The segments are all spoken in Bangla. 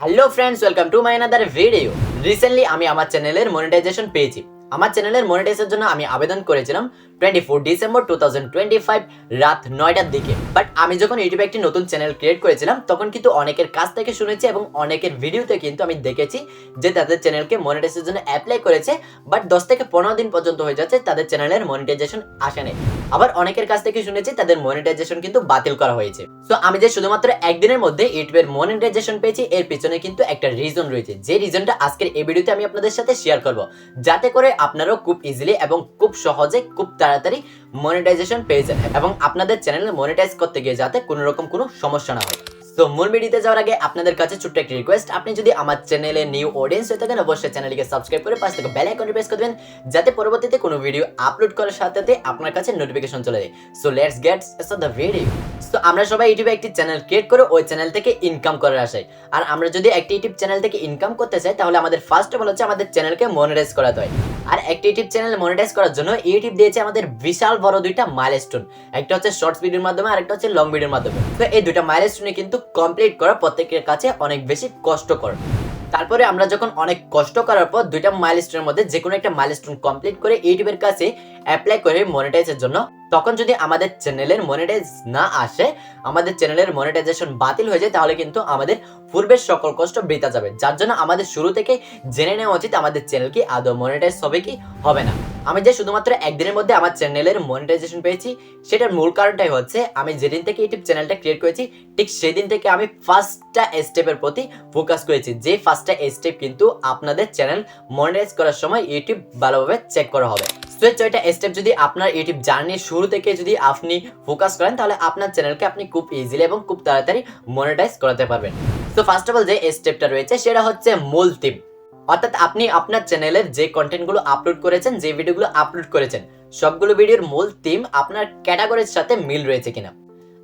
Hello friends welcome to my another video recently আমি আমার চ্যানেলের মনিটাইজেশন পেয়েছি। আমার চ্যানেলের মনিটাইজের জন্য আমি আবেদন করেছিলাম twenty four December two thousand twenty five রাত নয়টার দিকে। বাট আমি যখন ইউটিউবে একটি নতুন চ্যানেল ক্রিয়েট করেছিলাম, তখন কিন্তু অনেকের কাছ থেকে শুনেছি এবং অনেকের ভিডিওতে কিন্তু আমি দেখেছি যে তাদের চ্যানেলকে মনিটাইজের জন্য অ্যাপ্লাই করেছে বাট দশ থেকে পনেরো দিন পর্যন্ত হয়ে যাচ্ছে তাদের চ্যানেলের মনিটাইজেশন আসেনি আবার অনেকের কাছ থেকে শুনেছি তাদের মনিটাইজেশন কিন্তু বাতিল করা হয়েছে। তো আমি যে শুধুমাত্র একদিনের মধ্যে ইউটিউবের মনিটাইজেশন পেয়েছি, এর পিছনে কিন্তু একটা রিজন রয়েছে। যে রিজনটা আজকের এই ভিডিওতে আমি আপনাদের সাথে শেয়ার করব। যাতে করে আপনারাও খুব ইজিলি এবং খুব সহজে খুব তাড়াতাড়ি মনিটাইজেশন পেয়ে যান এবং আপনাদের চ্যানেল মনিটাইজ করতে গিয়ে যাতে কোনো রকম কোনো সমস্যা না হয়। তো মূল ভিডিওতে যাওয়ার আগে আপনাদের কাছে ছোট্ট একটি রিকোয়েস্ট আপনি যদি আমার চ্যানেলে নিউ অডিয়েন্স হয়ে থাকেন, অবশ্যই চ্যানেলটিকে সাবস্ক্রাইব করে পাশ থেকে বেল আইকনটি প্রেস করে দেবেন যাতে পরবর্তীতে কোনো ভিডিও আপলোড করার সাথে সাথে আপনার কাছে নোটিফিকেশন চলে যায়। So let's get the video তো আমরা সবাই ইউটিউবে একটি চ্যানেল ক্রিয়েট করে ওই চ্যানেল থেকে ইনকাম করার আশায়। আর আমরা যদি একটি ইউটিউব চ্যানেল থেকে ইনকাম করতে চাই, তাহলে আমাদের ফার্স্ট অফ অল হচ্ছে আমাদের চ্যানেলকে মনিটাইজ করাতে হয়। আর একটি ইউটিউব চ্যানেল মনিটাইজ করার জন্য ইউটিউব দিয়েছে আমাদের বিশাল বড় দুইটা মাইলস্টোন একটা হচ্ছে শর্টস ভিডিওর মাধ্যমে আর একটা হচ্ছে লং ভিডিওর মাধ্যমে। তো এই দুইটা মাইলস্টোনে কিন্তু কমপ্লিট করা প্রত্যেকের কাছে অনেক বেশি কষ্টকর। তারপরে আমরা যখন অনেক কষ্ট করার পর দুইটা মাইলস্টোনের মধ্যে যে কোনো একটা মাইলস্টোন কমপ্লিট করে ইউটিউবের কাছে অ্যাপ্লাই করে মনিটাইজের জন্য, তখন যদি আমাদের চ্যানেলের মনিটাইজ না আসে, আমাদের চ্যানেলের মনিটাইজেশন বাতিল হয়ে যায়, তাহলে কিন্তু আমাদের পূর্বের সকল কষ্ট বৃতা যাবে। যার জন্য আমাদের শুরু থেকে জেনে নেওয়া উচিত আমাদের চ্যানেল কি আদৌ মনিটাইজ হবে কি হবে না। আমি যে শুধুমাত্র একদিনের মধ্যে আমার চ্যানেলের মনিটাইজেশন পেয়েছি, সেটার মূল কারণটাই হচ্ছে আমি যেদিন থেকে ইউটিউব চ্যানেলটা ক্রিয়েট করেছি, ঠিক সেদিন থেকে আমি ফার্স্টটা স্টেপের প্রতি ফোকাস করেছি। যে ফার্স্টটা স্টেপ কিন্তু আপনাদের চ্যানেল মনিটাইজ করার সময় ইউটিউব ভালোভাবে চেক করা হবে। তো ছয়টা স্টেপ যদি আপনার ইউটিউব জার্নির শুরু থেকে যদি আপনি ফোকাস করেন, তাহলে আপনার চ্যানেলকে আপনি খুব ইজিলি এবং খুব তাড়াতাড়ি মনিটাইজ করাতে পারবেন। তো ফার্স্ট অফ অল যে স্টেপটা রয়েছে, সেটা হচ্ছে মূল থিম অর্থাৎ আপনি আপনার চ্যানেলের যে কন্টেন্টগুলো আপলোড করেছেন, যে ভিডিওগুলো আপলোড করেছেন, সবগুলো ভিডিওর মূল থিম আপনার ক্যাটাগরির সাথে মিল রয়েছে কিনা।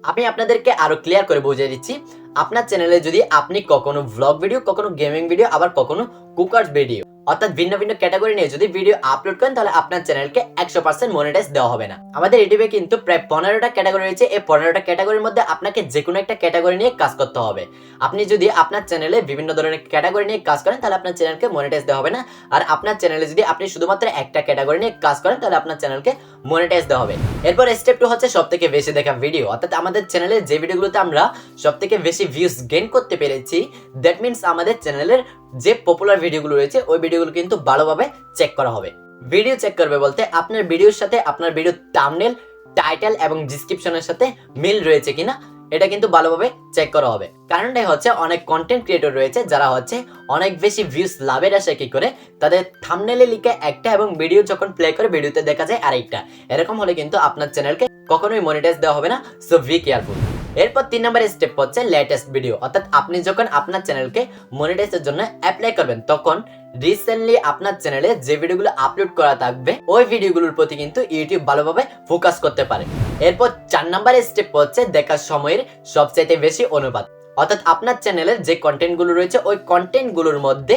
আমি আপনাদেরকে আরও ক্লিয়ার করে বুঝিয়ে দিচ্ছি। আপনার চ্যানেলে যদি আপনি কখনো ভ্লগ ভিডিও কখনো গেমিং ভিডিও আবার কখনো কুকার ভিডিও অর্থাৎ ভিন্ন ভিন্ন ক্যাটাগরি নিয়ে যদি ভিডিও আপলোড করেন, তাহলে আপনার চ্যানেলকে একশো পার্সেন্ট মনিটাইজ দেওয়া হবে না। আমাদের ইউটিউবে কিন্তু প্রায় পনেরোটা ক্যাটাগরি রয়েছে। এই পনেরোটা ক্যাটাগরির মধ্যে আপনাকে যে কোনো একটা ক্যাটাগরি নিয়ে কাজ করতে হবে। আপনি যদি আপনার চ্যানেলে বিভিন্ন ধরনের ক্যাটাগরি নিয়ে কাজ করেন, তাহলে আপনার চ্যানেলকে মনিটাইজ দেওয়া হবে না। আর আপনার চ্যানেলে যদি আপনি শুধুমাত্র একটা ক্যাটাগরি নিয়ে কাজ করেন, তাহলে আপনার চ্যানেলকে মনিটাইজ দেওয়া হবে। এরপর স্টেপ টু হচ্ছে সব থেকে বেশি দেখা ভিডিও অর্থাৎ আমাদের চ্যানেলে যে ভিডিওগুলোতে আমরা সব থেকে বেশি ভিউজ গেইন করতে পেরেছি দ্যাট মিনস আমাদের চ্যানেলের যে পপুলার ভিডিওগুলো রয়েছে, ওই ভিডিওগুলো কিন্তু ভালোভাবে চেক করা হবে। ভিডিও চেক করবে বলতে আপনার ভিডিওর সাথে আপনার ভিডিও থাম্বনেল টাইটেল এবং ডিসক্রিপশনের সাথে মিল রয়েছে কিনা, এটা কিন্তু ভালোভাবে চেক করা হবে। কারণটাই হচ্ছে অনেক কন্টেন্ট ক্রিয়েটর রয়েছে, যারা হচ্ছে অনেক বেশি ভিউজ লাভের আশায় কি করে, তাদের থামনেলে লিখে একটা এবং ভিডিও যখন প্লে করে ভিডিওতে দেখা যায় আরেকটা। এরকম হলে কিন্তু আপনার চ্যানেলকে কখনোই মনিটাইজ দেওয়া হবে না সো ভি কেয়ারফুল এরপর তিন নম্বর স্টেপ হচ্ছে লেটেস্ট ভিডিও অর্থাৎ আপনি যখন আপনার চ্যানেলকে মনিটাইজের জন্য অ্যাপ্লাই করবেন, তখন রিসেন্টলি আপনার চ্যানেলে যে ভিডিওগুলো আপলোড করা থাকবে, ওই ভিডিওগুলোর প্রতি কিন্তু ইউটিউব ভালোভাবে ফোকাস করতে পারে। এরপর চার নাম্বার স্টেপ হচ্ছে দেখার সময়ের সবচাইতে বেশি অনুপাত। অর্থাৎ আপনার চ্যানেলের যে কন্টেন্টগুলো রয়েছে, ওই কন্টেন্টগুলোর মধ্যে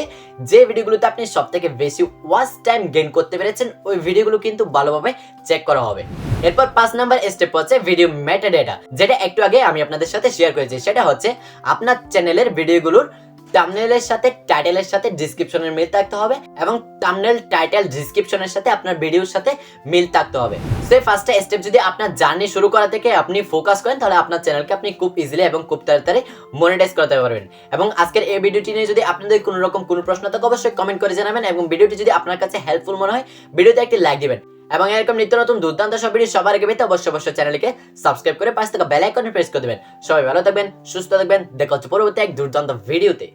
যে ভিডিওগুলোতে আপনি সব থেকে বেশি ওয়াচ টাইম গেইন করতে পেরেছেন, ওই ভিডিওগুলো কিন্তু ভালোভাবে চেক করা হবে। এরপর পাঁচ নাম্বার স্টেপ হচ্ছে ভিডিও মেটা ডেটা যেটা একটু আগে আমি আপনাদের সাথে শেয়ার করেছি। সেটা হচ্ছে আপনার চ্যানেলের ভিডিওগুলোর থাম্বনেলের সাথে টাইটেলের সাথে ডিসক্রিপশনের মিল থাকতে হবে এবং থাম্বনেল টাইটেল ডিসক্রিপশনের সাথে আপনার ভিডিওর সাথে মিল থাকতে হবে। সেই ফার্স্টটা স্টেপ যদি আপনার জার্নি শুরু করা থেকে আপনি ফোকাস করেন, তাহলে আপনার চ্যানেলকে আপনি খুব ইজিলি এবং খুব তাড়াতাড়ি মনিটাইজ করতে পারবেন। এবং আজকের এই ভিডিওটি নিয়ে যদি আপনাদের কোনো রকম কোনো প্রশ্ন থাকে, অবশ্যই কমেন্ট করে জানাবেন এবং ভিডিওটি যদি আপনার কাছে হেল্পফুল মনে হয় ভিডিওতে একটি লাইক দিবেন। এবং এরকম নিত্য নতুন দুর্দান্ত সব ভিডিও সবার আগে পেতে অবশ্যই অবশ্যই চ্যানেলকে সাবস্ক্রাইব করে পাশ থেকে বেল আইকনে প্রেস করে দেবেন। সবাই ভালো থাকবেন, সুস্থ থাকবেন, দেখা হচ্ছে পরবর্তী এক দুর্দান্ত ভিডিওতে